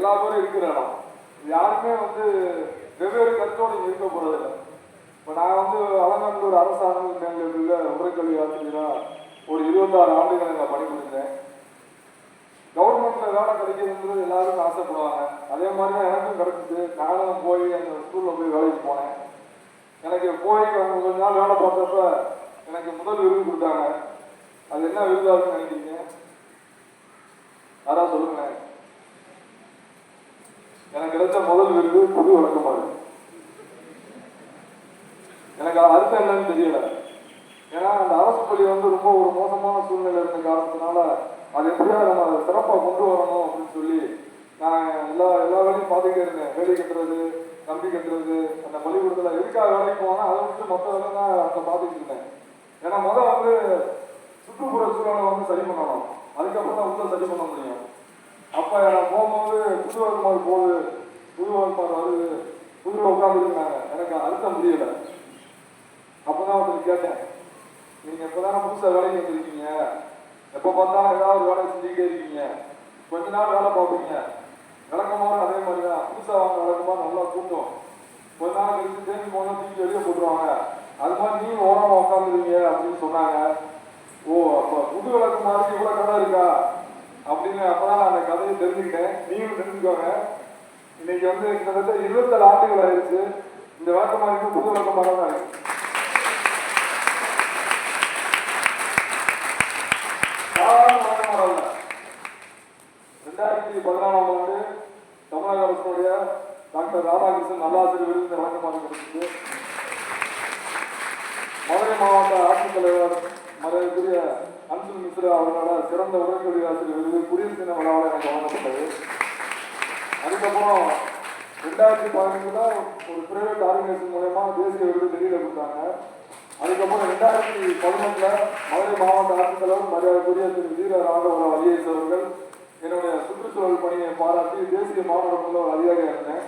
எல்லா பேரும் இருக்கிற இடம். யாருமே வந்து வெவ்வேறு கருத்தோடு இருக்க போறதில்லை. இப்போ நான் வந்து அலங்காநல்லூர் அரசாங்க மேல்நிலையில் உரைக்கல்வி ஆசிரியராக ஒரு இருபத்தாறு ஆண்டுகள் நான் பணிபுரிந்தேன் கவர்மெண்ட்டில் வேலை கிடைக்கிறதுன்றது எல்லாரும் ஆசைப்படுவாங்க. அதே மாதிரி தான் எனக்கும் கிடைச்சிது. நானும் போய் அந்த ஸ்கூலில் போய் வேலைக்கு போனேன். எனக்கு போய் கொஞ்ச நாள் வேலை பார்த்தப்ப எனக்கு முதல் விருது கொடுத்தாங்க. அது என்ன விருதாக இருக்குன்னு நினைக்கிறீங்க? யாராவது சொல்லுங்களேன். எனக்கு கிடைச்ச முதல் விருது புது வழக்கமாறு எனக்கு அது அர்த்தம் என்னன்னு தெரியல. ஏன்னா அந்த அரசு பள்ளி வந்து ரொம்ப ஒரு மோசமான சூழ்நிலை இருந்த காரணத்தினால அது எப்படியா நம்ம சிறப்பாக கொண்டு வரணும் அப்படின்னு சொல்லி நான் எல்லா எல்லா வேலையும் பார்த்துக்கிட்டே இருந்தேன். வேலை கட்டுறது கம்பி கட்டுறது அந்த பள்ளிக்கூடத்தில் எதுக்காக வேலைக்கு போனால் அதை விட்டு மற்ற வேலை தான் அதை பார்த்துக்கிட்டு இருந்தேன். ஏன்னா முதல் வந்து சுற்றுப்புற சூழலை வந்து சரி பண்ணணும். அதுக்கப்புறம் தான் உள்ள சரி பண்ண முடியும். அப்போ நான் போகும்போது புதுவகுமார் போகுது. புதுவகுமார் வருது. புது உட்காந்துருக்காங்க எனக்கு அழுத்த முடியல அப்பதான் வந்து கேட்டேன். நீங்கள் இப்போ தானே புதுசாக வேலைக்கு வந்துருக்கீங்க? எப்போ பார்த்தாலும் ஏதாவது வேலை செஞ்சுக்கிட்டே இருக்கீங்க. கொஞ்ச நாள் வேலை பார்ப்பீங்க. விளக்கமாக அதே மாதிரி தான் புதுசாக வாங்க விளக்கமாக நல்லா தூங்கும் கொஞ்ச நாள் கழிச்சு தேங்கி போனால் தூக்கி வெளியே போட்டுருவாங்க. அது மாதிரி நீ ஓரமாக உட்காந்துருவீங்க அப்படின்னு சொன்னாங்க. ஓ அப்போ புது விளக்கு மாதிரி இவ்வளோ கடை இருக்கா? அப்படின்னு அப்பதான் நான் அந்த கதையை தெரிஞ்சுக்கிட்டேன். நீங்களும் தெரிஞ்சுக்கோங்க. இன்னைக்கு வந்து கிட்டத்தட்ட இருபத்தேழு ஆண்டுகள் ஆயிடுச்சு. இந்த விளக்கமாரிக்கு புது விளக்கமாக தான் இருக்கு. சாதாரண விளக்கமாக ரெண்டாயிரத்தி பதினாலாம் ஆண்டு தமிழக அரசுடைய டாக்டர் ராதாகிருஷ்ணன் நல்லாசிரியர் விருது இந்த விளக்கமாக கிடைச்சது மதுரை மாவட்ட ஆட்சித்தலைவர் மரியாதைக்குரிய அன்சுல் மிஸ்ரா அவர்களோட சிறந்த உரைக்கல்வி ஆசிரியர் விருது குடியரசு தின விழாவில் எனக்கு வழங்கப்பட்டது. அதுக்கப்புறம் ரெண்டாயிரத்தி பதினஞ்சுல ஒரு பிரைவேட் ஆர்கனைசேஷன் மூலயமா தேசிய விருது வெளியில் கொடுத்தாங்க. அதுக்கப்புறம் ரெண்டாயிரத்தி பதினொன்றுல மதுரை மாவட்ட ஆட்சித்தலைவர் மரியாதைக்குரிய திரு வீர ராகவராவ் ஐஏஎஸ் அவர்கள் என்னுடைய சுற்றுச்சூழல் பணியை பாராட்டி தேசிய மாணவர்கள் ஒரு அதிகாரியாக இருந்தேன்.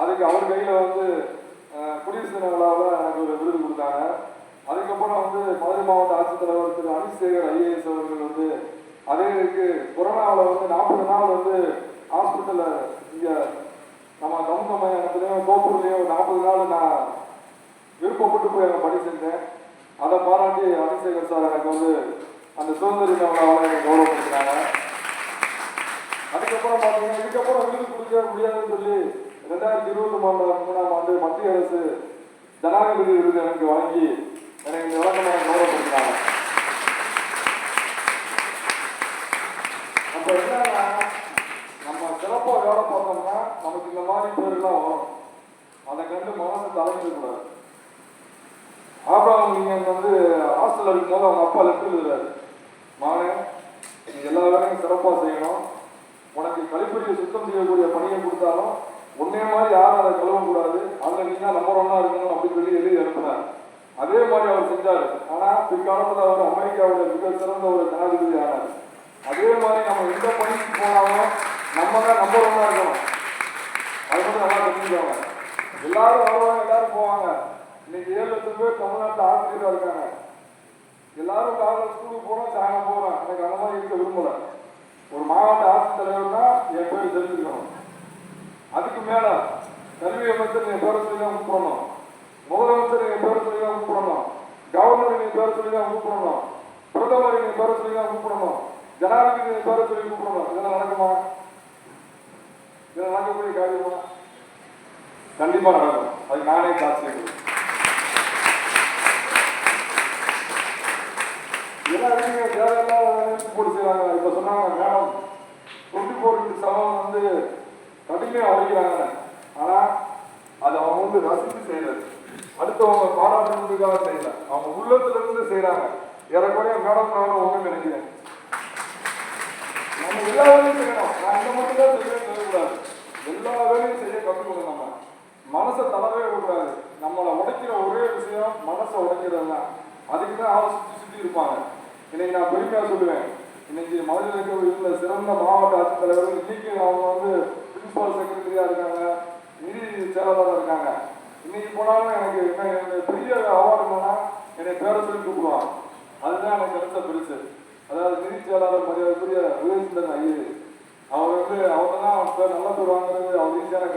அதுக்கு அவர் கையில் வந்து குடியரசு தின விழாவில் எனக்கு ஒரு விருது கொடுத்தாங்க. அதுக்கப்புறம் வந்து மதுரை மாவட்ட ஆட்சித்தலைவர் திரு அனிசேகர் ஐஏஎஸ் அவர்கள் வந்து அதே இருக்கு கொரோனாவில் வந்து நாற்பது நாள் வந்து ஹாஸ்பிட்டலில் இங்கே நம்ம கவுந்த மையத்துலேயும் ஒரு நாற்பது நாள் நான் விருப்பப்பட்டு போய் அங்கே பணி செஞ்சேன். அதை பாராட்டி அபிஷேகர் சார் எனக்கு வந்து அந்த சுதந்திர தின எனக்கு கௌரவப்படுத்தினாங்க. அதுக்கப்புறம் பார்த்தீங்கன்னா இதுக்கப்புறம் விருது கொடுக்க முடியாதுன்னு சொல்லி ரெண்டாயிரத்தி இருபத்தி மூணாம் மூணாம் ஆண்டு மத்திய அரசு ஜனாதிபதி விருது எனக்கு வழங்கி எனக்கு இந்த விளக்கமாக கௌரவப்படுத்தினாங்க அப்ப என்னன்னா நம்ம சிறப்பா வேலை பார்த்தோம்னா நமக்கு இந்த மாதிரி பேர்லாம் வரும். அதை கண்டு மனசு தலைஞ்சிடக்கூடாது ஆப்ராம் நீங்க வந்து ஹாஸ்டல் அடிக்கும் போது அவங்க அப்பா லெஃப்ட் எழுதுறாரு மகனே நீ எல்லா வேலையும் சிறப்பா செய்யணும். உனக்கு கழிப்பறையை சுத்தம் செய்யக்கூடிய பணியை கொடுத்தாலும் உன்னே மாதிரி யாரும் அதை கழுவக்கூடாது. அதுல நீங்க நம்பர் ஒன்னா இருக்கணும் அப்படின்னு சொல்லி எழுதி அனுப்புனார். அதே மாதிரி அவர் செஞ்சாரு. ஆனால் பிற்காலத்தில் அவர் அமெரிக்காவோட மிக சிறந்த ஒரு ஜனாதிபதி ஆனார் அதே மாதிரி நம்ம எந்த பணிக்கு போனாலும் நம்ம தான் நம்பர் ஒன்னா இருக்கணும். அது மட்டும் நல்லா தெரிஞ்சுக்கோங்க. எல்லாரும் வருவாங்க எல்லாரும் போவாங்க. இன்னைக்கு ஏழு லட்சம் பேர் தமிழ்நாட்டில் ஆசிரியராக இருக்காங்க. எல்லாரும் காலையில் ஸ்கூலுக்கு போகிறோம் சாயங்காலம் போகிறோம் எனக்கு அந்த மாதிரி இருக்க விரும்பலை. ஒரு மாவட்ட ஆட்சித்தலைவர்னா என் பேர் தெரிஞ்சுக்கணும். அதுக்கு மேலே கல்வி அமைச்சர் என் பேரை சொல்லி தான் கூப்பிடணும் முதலமைச்சர் என் பேரை சொல்லி தான் கூப்பிடணும். கவர்னர் என் பேரை சொல்லி தான் கூப்பிடணும். பிரதமர் என் பேரை சொல்லி தான் கூப்பிடணும். ஜனாதிபதி என் பேரை சொல்லி கூப்பிடணும். இதெல்லாம் நடக்குமா? இதெல்லாம் நடக்கக்கூடிய காரியமா கண்டிப்பா நடக்கும். அது நானே சாட்சி என்ன இருக்கீங்க தேவையில்லாத போட்டு செய்வாங்க இப்ப சொன்னாங்க மேடம் டுவெண்ட்டி ஃபோர் செவன் வந்து கடுமையாக உழைக்கிறாங்க. ஆனா அதை அவங்க வந்து ரசித்து செய்யறது. அடுத்தவங்க பாராட்டுறதுக்காக செய்யல. அவங்க உள்ளத்துல இருந்து செய்யறாங்க ஏறக்குறைய மேடம் நானும் ஒண்ணு நினைக்கிறேன் நம்ம எல்லா வேலையும் செய்யணும். நான் இந்த மட்டும் தான் செய்யணும்னு சொல்லக்கூடாது. எல்லா வேலையும் செய்ய கற்றுக்கணும் நம்ம. மனசை தளவே விடக்கூடாது. நம்மளை உடைக்கிற ஒரே விஷயம் மனசை உடைக்கிறது தான். அதுக்கு தான் ஆள் சுற்றி சுற்றி இருப்பாங்க. இன்னைக்கு நான் பெருமையா சொல்லுவேன். இன்னைக்கு மதுரையில் இருந்த சிறந்த மாவட்ட ஆட்சித்தலைவர்கள் இன்னைக்கு அவங்க வந்து பிரின்சிபால் செக்ரட்டரியா இருக்காங்க நிதி செயலாளராக இருக்காங்க. இன்னைக்கு போனாலும் எனக்கு என்ன பெரிய அவார்டு போனால் என்னை பேர சொல்லி கூப்பிடுவாங்க. அதுதான் எனக்கு கிடைச்ச பெருசு அதாவது நிதி செயலாளர் மரியாதைக்குரிய விவேசுந்தன் ஐயர் அவர் வந்து அவங்க தான் பேர் நல்ல பேர் வாங்குறது அவ்வளோ ஈஸியான